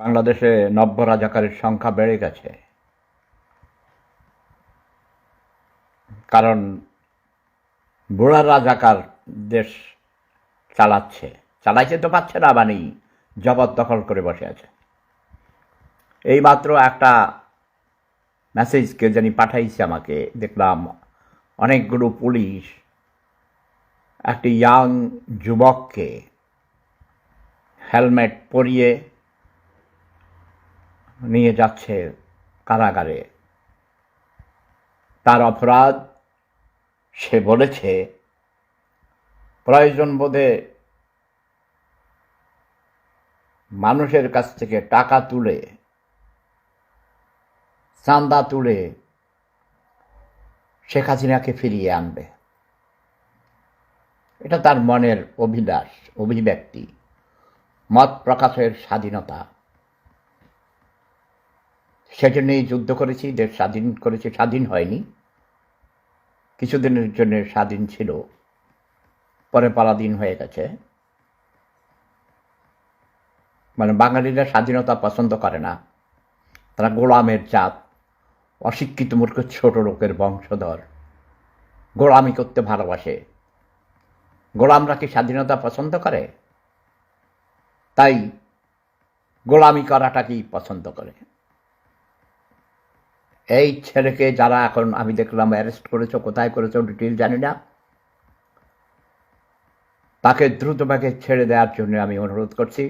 বাংলাদেশে নব্য রাজাকারের সংখ্যা বেড়ে গেছে। কারণ বুড়া রাজাকার দেশ চালাচ্ছে। চালাইতে তো পারছে না মানে জবরদখল করে বসে আছে। এই মাত্র একটা মেসেজ কে জানি পাঠাইছে আমাকে, দেখলাম অনেকগুলো পুলিশ একটি ইয়াং যুবককে হেলমেট পরিয়ে নিয়ে যাচ্ছে কারাগারে। তার অপরাধ, সে বলেছে, প্রয়োজন বোধে মানুষের কাছ থেকে টাকা তুলে চান্দা তুলে শেখ হাসিনাকে ফিরিয়ে আনবে। এটা তার মনের অভিলাষ, অভিব্যক্তি, মত প্রকাশের স্বাধীনতা। সেজন্যই যুদ্ধ করেছি দেশ স্বাধীন করেছি, স্বাধীন হয়নি। কিছুদিনের জন্য স্বাধীন ছিল, পরে পরাধীন হয়ে গেছে। মানে বাঙালিরা স্বাধীনতা পছন্দ করে না। তারা গোলামের জাত, অশিক্ষিত মূর্খ ছোট লোকের বংশধর, গোলামি করতে ভালোবাসে। গোলামরা কি স্বাধীনতা পছন্দ করে? তাই গোলামি করাটাকেই পছন্দ করে। এই ছেলেকে যারা এখন আমি দেখলাম অ্যারেস্ট করেছ, কোথায় করেছ ডিটেল জানি না। তাকে দ্রুতভাবে ছেড়ে দেওয়ার জন্য আমি অনুরোধ করছি।